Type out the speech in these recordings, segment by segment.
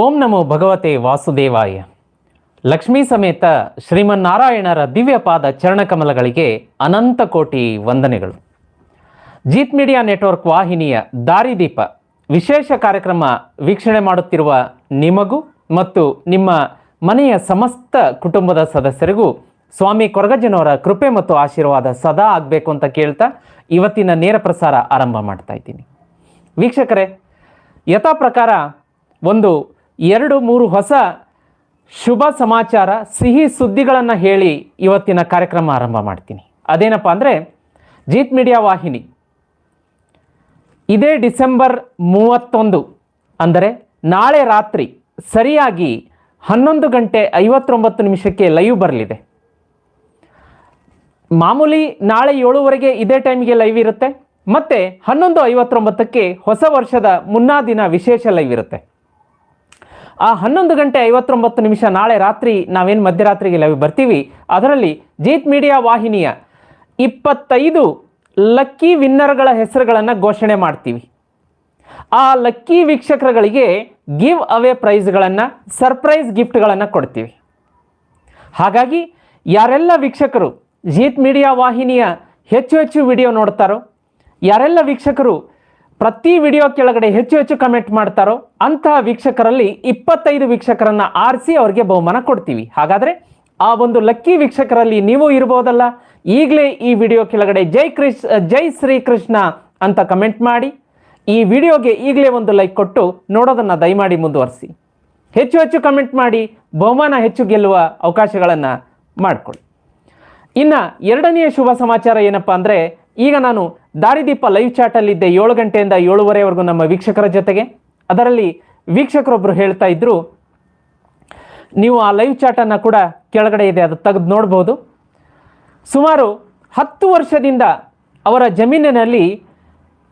ಓಂ ನಮೋ ಭಗವತೆ ವಾಸುದೇವಾಯ. ಲಕ್ಷ್ಮೀ ಸಮೇತ ಶ್ರೀಮನ್ನಾರಾಯಣರ ದಿವ್ಯ ಪಾದ ಚರಣಕಮಲಗಳಿಗೆ ಅನಂತ ಕೋಟಿ ವಂದನೆಗಳು. ಜೀತ್ ಮೀಡಿಯಾ ನೆಟ್ವರ್ಕ್ ವಾಹಿನಿಯ ದಾರಿದೀಪ. ವಿಶೇಷ ಕಾರ್ಯಕ್ರಮ ವೀಕ್ಷಣೆ ಮಾಡುತ್ತಿರುವ ನಿಮಗೂ ಮತ್ತು ನಿಮ್ಮ ಮನೆಯ ಸಮಸ್ತ ಕುಟುಂಬದ ಸದಸ್ಯರಿಗೂ ಸ್ವಾಮಿ ಕೊರಗಜ್ಜನವರ ಕೃಪೆ ಮತ್ತು ಆಶೀರ್ವಾದ ಸದಾ ಆಗಬೇಕು ಅಂತ ಕೇಳ್ತಾ ಇವತ್ತಿನ ನೇರ ಪ್ರಸಾರ ಆರಂಭ ಮಾಡ್ತಾ ಇದ್ದೀನಿ. ವೀಕ್ಷಕರೇ, ಯಥಾ ಪ್ರಕಾರ ಒಂದು ಎರಡು ಮೂರು ಹೊಸ ಶುಭ ಸಮಾಚಾರ, ಸಿಹಿ ಸುದ್ದಿಗಳನ್ನು ಹೇಳಿ ಇವತ್ತಿನ ಕಾರ್ಯಕ್ರಮ ಆರಂಭ ಮಾಡ್ತೀನಿ. ಅದೇನಪ್ಪ ಅಂದರೆ, ಜೀತ್ ಮೀಡಿಯಾ ವಾಹಿನಿ. ಇದೇ ಡಿಸೆಂಬರ್ ಮೂವತ್ತೊಂದು ಅಂದರೆ ನಾಳೆ ರಾತ್ರಿ ಸರಿಯಾಗಿ ಹನ್ನೊಂದು ಗಂಟೆ ಐವತ್ತೊಂಬತ್ತು ನಿಮಿಷಕ್ಕೆ ಲೈವ್ ಬರಲಿದೆ. ಮಾಮೂಲಿ ನಾಳೆ ಏಳುವರೆಗೆ ಇದೇ ಟೈಮ್ಗೆ ಲೈವ್ ಇರುತ್ತೆ, ಮತ್ತೆ ಹನ್ನೊಂದು ಐವತ್ತೊಂಬತ್ತಕ್ಕೆ ಹೊಸ ವರ್ಷದ ಮುನ್ನಾ ದಿನ ವಿಶೇಷ ಲೈವ್ ಇರುತ್ತೆ. ಆ ಹನ್ನೊಂದು ಗಂಟೆ ಐವತ್ತೊಂಬತ್ತು ನಿಮಿಷ ನಾಳೆ ರಾತ್ರಿ ನಾವೇನು ಮಧ್ಯರಾತ್ರಿಗೆ ಲೈವ್ ಬರ್ತೀವಿ, ಅದರಲ್ಲಿ ಜೀತ್ ಮೀಡಿಯಾ ವಾಹಿನಿಯ ಇಪ್ಪತ್ತೈದು ಲಕ್ಕಿ ವಿನ್ನರ್ಗಳ ಹೆಸರುಗಳನ್ನು ಘೋಷಣೆ ಮಾಡ್ತೀವಿ. ಆ ಲಕ್ಕಿ ವೀಕ್ಷಕರುಗಳಿಗೆ ಗಿವ್ ಅವೇ ಪ್ರೈಸ್ಗಳನ್ನು, ಸರ್ಪ್ರೈಸ್ ಗಿಫ್ಟ್ಗಳನ್ನು ಕೊಡ್ತೀವಿ. ಹಾಗಾಗಿ ಯಾರೆಲ್ಲ ವೀಕ್ಷಕರು ಜೀತ್ ಮೀಡಿಯಾ ವಾಹಿನಿಯ ಹೆಚ್ಚು ಹೆಚ್ಚು ವಿಡಿಯೋ ನೋಡ್ತಾರೋ, ಯಾರೆಲ್ಲ ವೀಕ್ಷಕರು ಪ್ರತಿ ವಿಡಿಯೋ ಕೆಳಗಡೆ ಹೆಚ್ಚು ಹೆಚ್ಚು ಕಮೆಂಟ್ ಮಾಡ್ತಾರೋ ಅಂತಹ ವೀಕ್ಷಕರಲ್ಲಿ ಇಪ್ಪತ್ತೈದು ವೀಕ್ಷಕರನ್ನ ಆರಿಸಿ ಅವರಿಗೆ ಬಹುಮಾನ ಕೊಡ್ತೀವಿ. ಹಾಗಾದ್ರೆ ಆ ಒಂದು ಲಕ್ಕಿ ವೀಕ್ಷಕರಲ್ಲಿ ನೀವು ಇರ್ಬೋದಲ್ಲ. ಈಗಲೇ ಈ ವಿಡಿಯೋ ಕೆಳಗಡೆ ಜೈ ಕೃಷ್ ಜೈ ಶ್ರೀ ಕೃಷ್ಣ ಅಂತ ಕಮೆಂಟ್ ಮಾಡಿ. ಈ ವಿಡಿಯೋಗೆ ಈಗಲೇ ಒಂದು ಲೈಕ್ ಕೊಟ್ಟು ನೋಡೋದನ್ನು ದಯಮಾಡಿ ಮುಂದುವರಿಸಿ. ಹೆಚ್ಚು ಹೆಚ್ಚು ಕಮೆಂಟ್ ಮಾಡಿ, ಬಹುಮಾನ ಹೆಚ್ಚು ಗೆಲ್ಲುವ ಅವಕಾಶಗಳನ್ನು ಮಾಡಿಕೊಳ್ಳಿ. ಇನ್ನು ಎರಡನೆಯ ಶುಭ ಸಮಾಚಾರ ಏನಪ್ಪ ಅಂದರೆ, ಈಗ ನಾನು ದಾರಿದೀಪ ಲೈವ್ ಚಾಟ್ ಅಲ್ಲಿ ಇದ್ದೆ ಏಳು ಗಂಟೆಯಿಂದ ಏಳುವರೆವರೆಗೂ ನಮ್ಮ ವೀಕ್ಷಕರ ಜೊತೆಗೆ. ಅದರಲ್ಲಿ ವೀಕ್ಷಕರೊಬ್ರು ಹೇಳ್ತಾ ಇದ್ರು, ನೀವು ಆ ಲೈವ್ ಚಾಟನ್ನು ಕೂಡ ಕೆಳಗಡೆ ಇದೆ, ಅದು ತೆಗೆದು ನೋಡ್ಬೋದು. ಸುಮಾರು ಹತ್ತು ವರ್ಷದಿಂದ ಅವರ ಜಮೀನಿನಲ್ಲಿ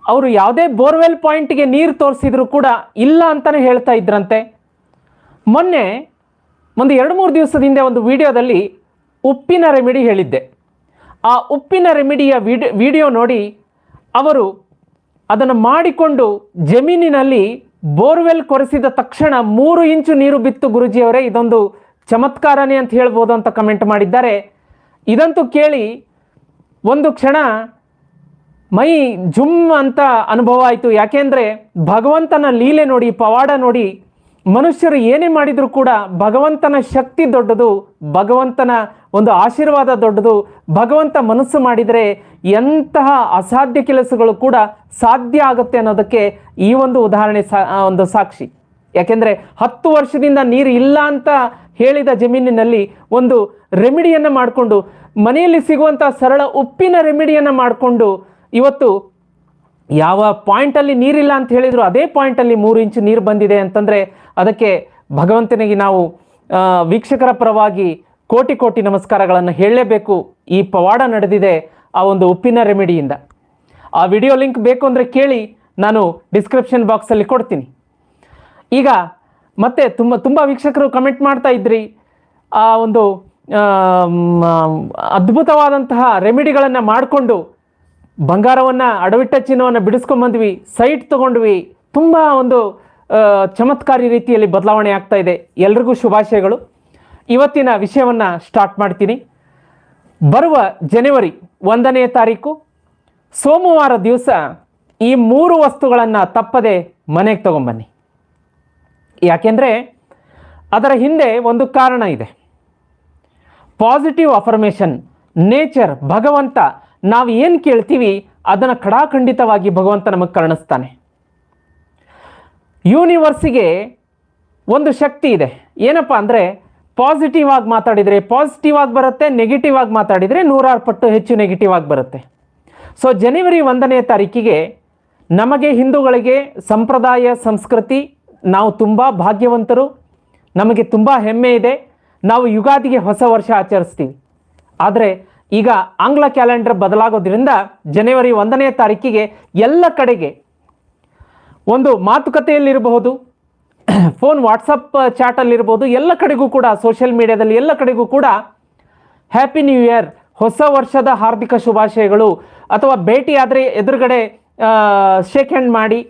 ಅವರು ಯಾವುದೇ ಬೋರ್ವೆಲ್ ಪಾಯಿಂಟ್ಗೆ ನೀರು ತೋರಿಸಿದ್ರು ಕೂಡ ಇಲ್ಲ ಅಂತಲೇ ಹೇಳ್ತಾ ಇದ್ರಂತೆ. ಮೊನ್ನೆ ಒಂದು ಎರಡು ಮೂರು ದಿವಸದ ಹಿಂದೆ ಒಂದು ವಿಡಿಯೋದಲ್ಲಿ ಉಪ್ಪಿನ ರೆಮಿಡಿ ಹೇಳಿದ್ದೆ. ಆ ಉಪ್ಪಿನ ರೆಮಿಡಿಯ ವಿಡಿ, ವಿಡಿಯೋ ನೋಡಿ ಅವರು ಅದನ್ನು ಮಾಡಿಕೊಂಡು ಜಮೀನಿನಲ್ಲಿ ಬೋರ್ವೆಲ್ ಕೊರೆಸಿದ ತಕ್ಷಣ ಮೂರು ಇಂಚು ನೀರು ಬಿತ್ತು ಗುರುಜಿಯವರೇ, ಇದೊಂದು ಚಮತ್ಕಾರನೇ ಅಂತ ಹೇಳ್ಬೋದು ಅಂತ ಕಮೆಂಟ್ ಮಾಡಿದ್ದಾರೆ. ಇದಂತೂ ಕೇಳಿ ಒಂದು ಕ್ಷಣ ಮೈ ಜುಮ್ ಅಂತ ಅನುಭವ ಆಯಿತು. ಯಾಕೆಂದರೆ ಭಗವಂತನ ಲೀಲೆ ನೋಡಿ, ಪವಾಡ ನೋಡಿ ಮನುಷ್ಯರು ಏನೇ ಮಾಡಿದರೂ ಕೂಡ ಭಗವಂತನ ಶಕ್ತಿ ದೊಡ್ಡದು, ಭಗವಂತನ ಒಂದು ಆಶೀರ್ವಾದ ದೊಡ್ಡದು, ಭಗವಂತ ಮನಸ್ಸು ಮಾಡಿದರೆ ಎಂತಹ ಅಸಾಧ್ಯ ಕೆಲಸಗಳು ಕೂಡ ಸಾಧ್ಯ ಆಗುತ್ತೆ ಅನ್ನೋದಕ್ಕೆ ಈ ಒಂದು ಉದಾಹರಣೆ ಸಾ ಒಂದು ಸಾಕ್ಷಿ. ಯಾಕೆಂದರೆ ಹತ್ತು ವರ್ಷದಿಂದ ನೀರು ಇಲ್ಲ ಅಂತ ಹೇಳಿದ ಜಮೀನಿನಲ್ಲಿ ಒಂದು ರೆಮಿಡಿಯನ್ನು ಮಾಡಿಕೊಂಡು, ಮನೆಯಲ್ಲಿ ಸಿಗುವಂಥ ಸರಳ ಉಪ್ಪಿನ ರೆಮಿಡಿಯನ್ನು ಮಾಡಿಕೊಂಡು ಇವತ್ತು ಯಾವ ಪಾಯಿಂಟಲ್ಲಿ ನೀರಿಲ್ಲ ಅಂತ ಹೇಳಿದ್ರು ಅದೇ ಪಾಯಿಂಟಲ್ಲಿ ಮೂರು ಇಂಚು ನೀರು ಬಂದಿದೆ ಅಂತಂದರೆ ಅದಕ್ಕೆ ಭಗವಂತನಿಗೆ ನಾವು ವೀಕ್ಷಕರ ಪರವಾಗಿ ಕೋಟಿ ಕೋಟಿ ನಮಸ್ಕಾರಗಳನ್ನು ಹೇಳಲೇಬೇಕು. ಈ ಪವಾಡ ನಡೆದಿದೆ ಆ ಒಂದು ಉಪ್ಪಿನ ರೆಮಿಡಿಯಿಂದ. ಆ ವಿಡಿಯೋ ಲಿಂಕ್ ಬೇಕು ಅಂದರೆ ಕೇಳಿ, ನಾನು ಡಿಸ್ಕ್ರಿಪ್ಷನ್ ಬಾಕ್ಸಲ್ಲಿ ಕೊಡ್ತೀನಿ. ಈಗ ಮತ್ತೆ ತುಂಬ ತುಂಬ ವೀಕ್ಷಕರು ಕಮೆಂಟ್ ಮಾಡ್ತಾ ಇದ್ರಿ. ಆ ಒಂದು ಅದ್ಭುತವಾದಂತಹ ರೆಮಿಡಿಗಳನ್ನು ಮಾಡಿಕೊಂಡು ಬಂಗಾರವನ್ನು ಅಡವಿಟ್ಟ ಚಿನ್ನವನ್ನು ಬಿಡಿಸ್ಕೊಂಬಂದ್ವಿ, ಸೈಟ್ ತೊಗೊಂಡ್ವಿ. ತುಂಬ ಒಂದು ಚಮತ್ಕಾರಿ ರೀತಿಯಲ್ಲಿ ಬದಲಾವಣೆ ಆಗ್ತಾ ಇದೆ. ಎಲ್ರಿಗೂ ಶುಭಾಶಯಗಳು. ಇವತ್ತಿನ ವಿಷಯವನ್ನು ಸ್ಟಾರ್ಟ್ ಮಾಡ್ತೀನಿ. ಬರುವ ಜನವರಿ ಒಂದನೇ ತಾರೀಕು, ಸೋಮವಾರ ದಿವಸ ಈ ಮೂರು ವಸ್ತುಗಳನ್ನು ತಪ್ಪದೆ ಮನೆಗೆ ತಗೊಂಬನ್ನಿ. ಯಾಕೆಂದರೆ ಅದರ ಹಿಂದೆ ಒಂದು ಕಾರಣ ಇದೆ. ಪಾಸಿಟಿವ್ ಅಫರ್ಮೇಷನ್ ನೇಚರ್ ಭಗವಂತ ನಾವು ಏನು ಕೇಳ್ತೀವಿ ಅದನ್ನು ಖಡಾಖಂಡಿತವಾಗಿ ಭಗವಂತ ನಮಗೆ ಕರ್ಣಿಸ್ತಾನೆ. ಯೂನಿವರ್ಸಿಗೆ ಒಂದು ಶಕ್ತಿ ಇದೆ. ಏನಪ್ಪ ಅಂದರೆ ಪಾಸಿಟಿವ್ ಆಗಿ ಮಾತಾಡಿದರೆ ಪಾಸಿಟಿವ್ ಆಗಿ ಬರುತ್ತೆ ನೆಗೆಟಿವ್ ಆಗಿ ಮಾತಾಡಿದರೆ ನೂರಾರು ಪಟ್ಟು ಹೆಚ್ಚು ನೆಗೆಟಿವ್ ಆಗಿ ಬರುತ್ತೆ. ಸೊ ಜನವರಿ ಒಂದನೇ ತಾರೀಕಿಗೆ ನಮಗೆ ಹಿಂದೂಗಳಿಗೆ ಸಂಪ್ರದಾಯ, ಸಂಸ್ಕೃತಿ, ನಾವು ತುಂಬ ಭಾಗ್ಯವಂತರು, ನಮಗೆ ತುಂಬ ಹೆಮ್ಮೆ ಇದೆ. ನಾವು ಯುಗಾದಿಗೆ ಹೊಸ ವರ್ಷ ಆಚರಿಸ್ತೀವಿ. ಆದರೆ ಈಗ ಆಂಗ್ಲ ಕ್ಯಾಲೆಂಡರ್ ಬದಲಾಗೋದ್ರಿಂದ ಜನವರಿ ಒಂದನೇ ತಾರೀಕಿಗೆ ಎಲ್ಲ ಕಡೆಗೆ ಒಂದು ಮಾತುಕತೆಯಲ್ಲಿರಬಹುದು ಫೋನ್ ವಾಟ್ಸಪ್ ಚಾಟಲ್ಲಿರ್ಬೋದು ಎಲ್ಲ ಕಡೆಗೂ ಕೂಡ ಸೋಷಿಯಲ್ ಮೀಡಿಯಾದಲ್ಲಿ ಎಲ್ಲ ಕಡೆಗೂ ಕೂಡ ಹ್ಯಾಪಿ ನ್ಯೂ ಇಯರ್ ಹೊಸ ವರ್ಷದ ಹಾರ್ದಿಕ ಶುಭಾಶಯಗಳು. ಅಥವಾ ಭೇಟಿ ಎದುರುಗಡೆ ಶೇಕ್ ಹ್ಯಾಂಡ್ ಮಾಡಿ,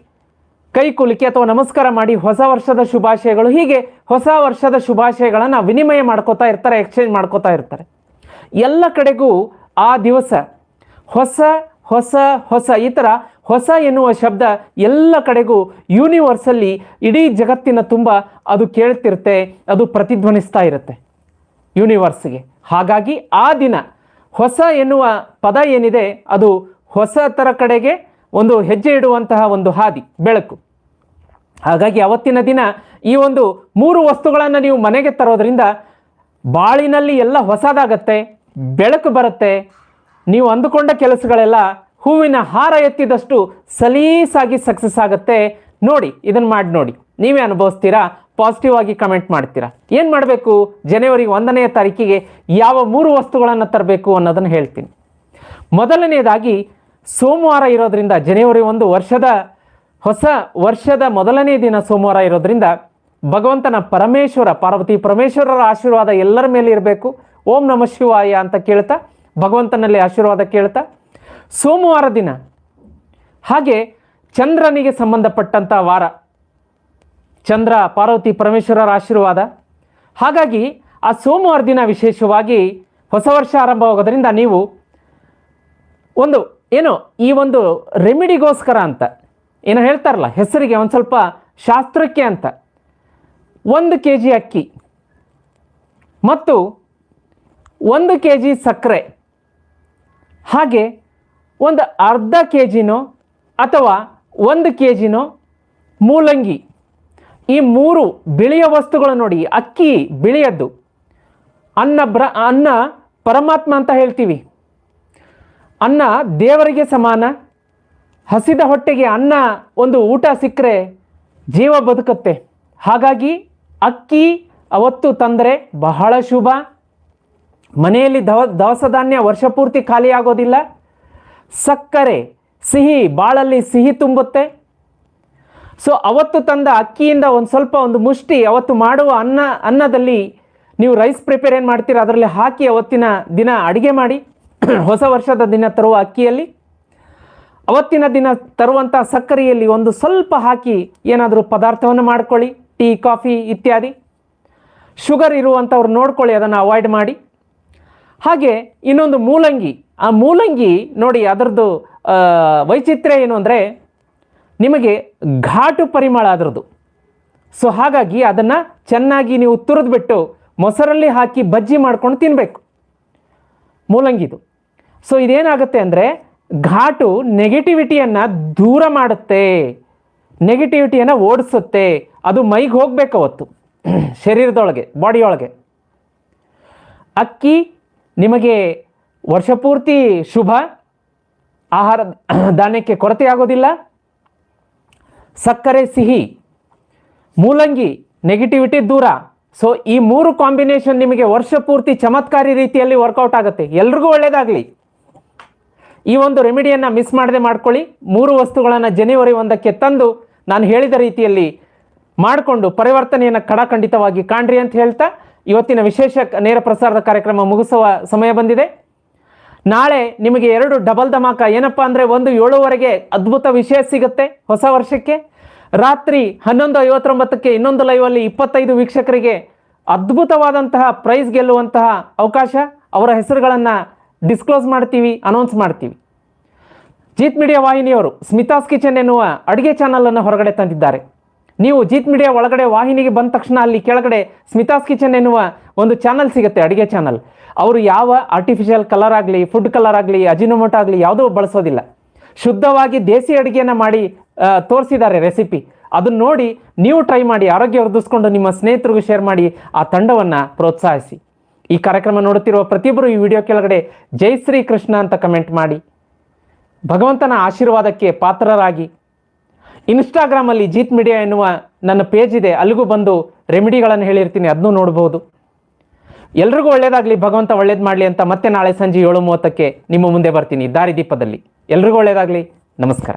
ಕೈ ಕುಲಿಕೆ ಅಥವಾ ನಮಸ್ಕಾರ ಮಾಡಿ ಹೊಸ ವರ್ಷದ ಶುಭಾಶಯಗಳು. ಹೀಗೆ ಹೊಸ ವರ್ಷದ ಶುಭಾಶಯಗಳನ್ನು ವಿನಿಮಯ ಮಾಡ್ಕೋತಾ ಇರ್ತಾರೆ ಎಕ್ಸ್ಚೇಂಜ್ ಮಾಡ್ಕೋತಾ ಇರ್ತಾರೆ. ಎಲ್ಲ ಕಡೆಗೂ ಆ ದಿವಸ ಹೊಸ ಹೊಸ ಹೊಸ, ಈ ಥರ ಹೊಸ ಎನ್ನುವ ಶಬ್ದ ಎಲ್ಲ ಕಡೆಗೂ ಯೂನಿವರ್ಸಲ್ಲಿ ಇಡೀ ಜಗತ್ತಿನ ತುಂಬ ಅದು ಕೇಳ್ತಿರುತ್ತೆ, ಅದು ಪ್ರತಿಧ್ವನಿಸ್ತಾ ಇರುತ್ತೆ ಯೂನಿವರ್ಸ್ಗೆ ಹಾಗಾಗಿ ಆ ದಿನ ಹೊಸ ಎನ್ನುವ ಪದ ಏನಿದೆ, ಅದು ಹೊಸ ಥರ ಕಡೆಗೆ ಒಂದು ಹೆಜ್ಜೆ ಇಡುವಂತಹ ಒಂದು ಹಾದಿ, ಬೆಳಕು. ಹಾಗಾಗಿ ಅವತ್ತಿನ ದಿನ ಈ ಒಂದು ಮೂರು ವಸ್ತುಗಳನ್ನು ನೀವು ಮನೆಗೆ ತರೋದ್ರಿಂದ ಬಾಳಿನಲ್ಲಿ ಎಲ್ಲ ಹೊಸದಾಗತ್ತೆ ಬೆಳಕು ಬರುತ್ತೆ. ನೀವು ಅಂದುಕೊಂಡ ಕೆಲಸಗಳೆಲ್ಲ ಹೂವಿನ ಹಾರ ಎತ್ತಿದಷ್ಟು ಸಲೀಸಾಗಿ ಸಕ್ಸಸ್ ಆಗುತ್ತೆ. ನೋಡಿ ಇದನ್ನು ಮಾಡಿ ನೋಡಿ. ನೀವೇ ಅನುಭವಿಸ್ತೀರಾ? ಪಾಸಿಟಿವ್ ಆಗಿ ಕಮೆಂಟ್ ಮಾಡ್ತೀರಾ? ಏನು ಮಾಡಬೇಕು? ಜನವರಿ ಒಂದನೆಯ ತಾರೀಕಿಗೆ ಯಾವ ಮೂರು ವಸ್ತುಗಳನ್ನು ತರಬೇಕು ಅನ್ನೋದನ್ನು ಹೇಳ್ತೀನಿ. ಮೊದಲನೆಯದಾಗಿ, ಸೋಮವಾರ ಇರೋದರಿಂದ ಜನವರಿ ಒಂದು ವರ್ಷದ, ಹೊಸ ವರ್ಷದ ಮೊದಲನೇ ದಿನ ಸೋಮವಾರ ಇರೋದರಿಂದ ಭಗವಂತನ ಪರಮೇಶ್ವರ, ಪಾರ್ವತಿ ಪರಮೇಶ್ವರರ ಆಶೀರ್ವಾದ ಎಲ್ಲರ ಮೇಲೆ ಇರಬೇಕು. ಓಂ ನಮ ಶಿವಾಯ ಅಂತ ಕೇಳ್ತಾ, ಭಗವಂತನಲ್ಲಿ ಆಶೀರ್ವಾದ ಕೇಳ್ತಾ, ಸೋಮವಾರ ದಿನ, ಹಾಗೆ ಚಂದ್ರನಿಗೆ ಸಂಬಂಧಪಟ್ಟಂಥ ವಾರ, ಚಂದ್ರ, ಪಾರ್ವತಿ, ಪರಮೇಶ್ವರರ ಆಶೀರ್ವಾದ. ಹಾಗಾಗಿ ಆ ಸೋಮವಾರ ದಿನ ವಿಶೇಷವಾಗಿ ಹೊಸ ವರ್ಷ ಆರಂಭವಾಗೋದರಿಂದ ನೀವು ಒಂದು, ಏನು, ಈ ಒಂದು ರೆಮಿಡಿಗೋಸ್ಕರ ಅಂತ, ಏನೋ ಹೇಳ್ತಾರಲ್ಲ, ಹೆಸರಿಗೆ ಒಂದು ಸ್ವಲ್ಪ ಶಾಸ್ತ್ರಕ್ಕೆ ಅಂತ, ಒಂದು ಕೆ ಜಿ ಅಕ್ಕಿ, ಮತ್ತು ಒಂದು ಕೆ ಜಿ ಸಕ್ಕರೆ, ಹಾಗೆ ಒಂದು ಅರ್ಧ ಕೆ ಜಿನೋ ಅಥವಾ ಒಂದು ಕೆ ಜಿನೋ ಮೂಲಂಗಿ. ಈ ಮೂರು ಬಿಳಿಯ ವಸ್ತುಗಳು ನೋಡಿ, ಅಕ್ಕಿ ಬಿಳಿಯದ್ದು. ಅನ್ನ ಬ್ರ, ಅನ್ನ ಪರಮಾತ್ಮ ಅಂತ ಹೇಳ್ತೀವಿ. ಅನ್ನ ದೇವರಿಗೆ ಸಮಾನ, ಹಸಿದ ಹೊಟ್ಟೆಗೆ ಅನ್ನ ಒಂದು ಊಟ ಸಿಕ್ಕರೆ ಜೀವ ಬದುಕುತ್ತೆ. ಹಾಗಾಗಿ ಅಕ್ಕಿ ಅವತ್ತು ತಂದರೆ ಬಹಳ ಶುಭ. ಮನೆಯಲ್ಲಿ ದವ ದವಸ ಧಾನ್ಯ ವರ್ಷ ಪೂರ್ತಿ ಖಾಲಿ ಆಗೋದಿಲ್ಲ ಸಕ್ಕರೆ, ಸಿಹಿ, ಬಾಳಲ್ಲಿ ಸಿಹಿ ತುಂಬುತ್ತೆ. ಸೊ, ಅವತ್ತು ತಂದ ಅಕ್ಕಿಯಿಂದ ಒಂದು ಸ್ವಲ್ಪ ಒಂದು ಮುಷ್ಟಿ ಅವತ್ತು ಮಾಡುವ ಅನ್ನ, ಅನ್ನದಲ್ಲಿ ನೀವು ರೈಸ್ ಪ್ರಿಪೇರ್ ಏನು ಮಾಡ್ತೀರ, ಅದರಲ್ಲಿ ಹಾಕಿ ಅವತ್ತಿನ ದಿನ ಅಡುಗೆ ಮಾಡಿ, ಹೊಸ ವರ್ಷದ ದಿನ ತರುವ ಅಕ್ಕಿಯಲ್ಲಿ. ಅವತ್ತಿನ ದಿನ ತರುವಂಥ ಸಕ್ಕರೆಯಲ್ಲಿ ಒಂದು ಸ್ವಲ್ಪ ಹಾಕಿ ಏನಾದರೂ ಪದಾರ್ಥವನ್ನು ಮಾಡ್ಕೊಳ್ಳಿ, ಟೀ, ಕಾಫಿ ಇತ್ಯಾದಿ. ಶುಗರ್ ಇರುವಂಥವ್ರು ನೋಡ್ಕೊಳ್ಳಿ, ಅದನ್ನು ಅವಾಯ್ಡ್ ಮಾಡಿ. ಹಾಗೆ ಇನ್ನೊಂದು ಮೂಲಂಗಿ. ಆ ಮೂಲಂಗಿ ನೋಡಿ ಅದರದ್ದು ವೈಚಿತ್ರ್ಯ ಏನು ಅಂದರೆ ನಿಮಗೆ ಘಾಟು ಪರಿಮಳ ಅದರದ್ದು ಸೊ ಹಾಗಾಗಿ ಅದನ್ನು ಚೆನ್ನಾಗಿ ನೀವು ತುರಿದ್ಬಿಟ್ಟು ಮೊಸರಲ್ಲಿ ಹಾಕಿ ಬಜ್ಜಿ ಮಾಡ್ಕೊಂಡು ತಿನ್ನಬೇಕು ಮೂಲಂಗಿದು. ಸೊ ಇದೇನಾಗುತ್ತೆ ಅಂದರೆ ಘಾಟು ನೆಗೆಟಿವಿಟಿಯನ್ನು ದೂರ ಮಾಡುತ್ತೆ. ನೆಗೆಟಿವಿಟಿಯನ್ನು ಓಡಿಸುತ್ತೆ. ಅದು ಮೈಗೆ ಹೋಗ್ಬೇಕು ಅವತ್ತು. ಶರೀರದೊಳಗೆ ಬಾಡಿಯೊಳಗೆ ಅಕ್ಕಿ ನಿಮಗೆ ವರ್ಷಪೂರ್ತಿ ಶುಭ, ಆಹಾರ ಧಾನ್ಯಕ್ಕೆ ಕೊರತೆ ಆಗೋದಿಲ್ಲ ಸಕ್ಕರೆ, ಸಿಹಿ, ಮೂಲಂಗಿ ನೆಗೆಟಿವಿಟಿ ದೂರ. ಸೊ ಈ ಮೂರು ಕಾಂಬಿನೇಷನ್ ನಿಮಗೆ ವರ್ಷ ಪೂರ್ತಿ ಚಮತ್ಕಾರಿ ರೀತಿಯಲ್ಲಿ ವರ್ಕೌಟ್ ಆಗುತ್ತೆ. ಎಲ್ರಿಗೂ ಒಳ್ಳೆಯದಾಗಲಿ ಈ ಒಂದು ರೆಮಿಡಿಯನ್ನು ಮಿಸ್ ಮಾಡದೆ ಮಾಡ್ಕೊಳ್ಳಿ. ಮೂರು ವಸ್ತುಗಳನ್ನು ಜನವರಿ ಒಂದಕ್ಕೆ ತಂದು ನಾನು ಹೇಳಿದ ರೀತಿಯಲ್ಲಿ ಮಾಡಿಕೊಂಡು ಪರಿವರ್ತನೆಯನ್ನು ಕಡಖಂಡಿತವಾಗಿ ಕಾಣ್ರಿ ಅಂತ ಹೇಳ್ತಾ ಇವತ್ತಿನ ವಿಶೇಷ ನೇರ ಪ್ರಸಾರದ ಕಾರ್ಯಕ್ರಮ ಮುಗಿಸುವ ಸಮಯ ಬಂದಿದೆ. ನಾಳೆ ನಿಮಗೆ ಎರಡು ಡಬಲ್ ಧಮಾಕ. ಏನಪ್ಪ ಅಂದರೆ ಒಂದು ಏಳುವರೆಗೆ ಅದ್ಭುತ ವಿಷಯ ಸಿಗುತ್ತೆ ಹೊಸ ವರ್ಷಕ್ಕೆ. ರಾತ್ರಿ ಹನ್ನೊಂದು ಐವತ್ತೊಂಬತ್ತಕ್ಕೆ ಇನ್ನೊಂದು ಲೈವಲ್ಲಿ ಇಪ್ಪತ್ತೈದು ವೀಕ್ಷಕರಿಗೆ ಅದ್ಭುತವಾದಂತಹ ಪ್ರೈಸ್ ಗೆಲ್ಲುವಂತಹ ಅವಕಾಶ. ಅವರ ಹೆಸರುಗಳನ್ನು ಡಿಸ್ಕ್ಲೋಸ್ ಮಾಡ್ತೀವಿ ಅನೌನ್ಸ್ ಮಾಡ್ತೀವಿ. ಜೀತ್ ಮೀಡಿಯಾ ವಾಹಿನಿಯವರು ಸ್ಮಿತಾಸ್ ಕಿಚನ್ ಎನ್ನುವ ಅಡುಗೆ ಚಾನಲನ್ನು ಹೊರಗಡೆ ತಂದಿದ್ದಾರೆ. ನೀವು ಜೀತ್ ಮೀಡಿಯಾ ಒಳಗಡೆ ವಾಹಿನಿಗೆ ಬಂದ ತಕ್ಷಣ ಅಲ್ಲಿ ಕೆಳಗಡೆ ಸ್ಮಿತಾಸ್ ಕಿಚನ್ ಎನ್ನುವ ಒಂದು ಚಾನಲ್ ಸಿಗುತ್ತೆ, ಅಡುಗೆ ಚಾನಲ್ ಅವರು ಯಾವ ಆರ್ಟಿಫಿಷಿಯಲ್ ಕಲರ್ ಆಗಲಿ ಫುಡ್ ಕಲರ್ ಆಗಲಿ, ಅಜಿನೋಮೋಟೋ ಆಗಲಿ ಯಾವುದೂ ಬಳಸೋದಿಲ್ಲ. ಶುದ್ಧವಾಗಿ ದೇಸಿ ಅಡುಗೆಯನ್ನು ಮಾಡಿ ತೋರಿಸಿದ್ದಾರೆ ರೆಸಿಪಿ ಅದನ್ನ ನೋಡಿ ನೀವು ಟ್ರೈ ಮಾಡಿ, ಆರೋಗ್ಯ ವೃದ್ಧಿಸ್ಕೊಂಡು ನಿಮ್ಮ ಸ್ನೇಹಿತರಿಗೂ ಶೇರ್ ಮಾಡಿ, ಆ ತಂಡವನ್ನು ಪ್ರೋತ್ಸಾಹಿಸಿ. ಈ ಕಾರ್ಯಕ್ರಮ ನೋಡುತ್ತಿರುವ ಪ್ರತಿಯೊಬ್ಬರು ಈ ವಿಡಿಯೋ ಕೆಳಗಡೆ ಜೈ ಶ್ರೀ ಕೃಷ್ಣ ಅಂತ ಕಮೆಂಟ್ ಮಾಡಿ. ಭಗವಂತನ ಆಶೀರ್ವಾದಕ್ಕೆ ಪಾತ್ರರಾಗಿ. ಇನ್ಸ್ಟಾಗ್ರಾಮಲ್ಲಿ ಜೀತ್ ಮೀಡಿಯಾ ಎನ್ನುವ ನನ್ನ ಪೇಜ್ ಇದೆ. ಅಲ್ಲಿಗೂ ಬಂದು ರೆಮಿಡಿಗಳನ್ನು ಹೇಳಿರ್ತೀನಿ. ಅದನ್ನೂ ನೋಡ್ಬೋದು. ಎಲ್ರಿಗೂ ಒಳ್ಳೇದಾಗಲಿ. ಭಗವಂತ ಒಳ್ಳೇದು ಮಾಡಲಿ ಅಂತ ಮತ್ತೆ ನಾಳೆ ಸಂಜೆ ಏಳು ಮೂವತ್ತಕ್ಕೆ ನಿಮ್ಮ ಮುಂದೆ ಬರ್ತೀನಿ. ದಾರಿದೀಪದಲ್ಲಿ. ಎಲ್ರಿಗೂ ಒಳ್ಳೇದಾಗಲಿ. ನಮಸ್ಕಾರ.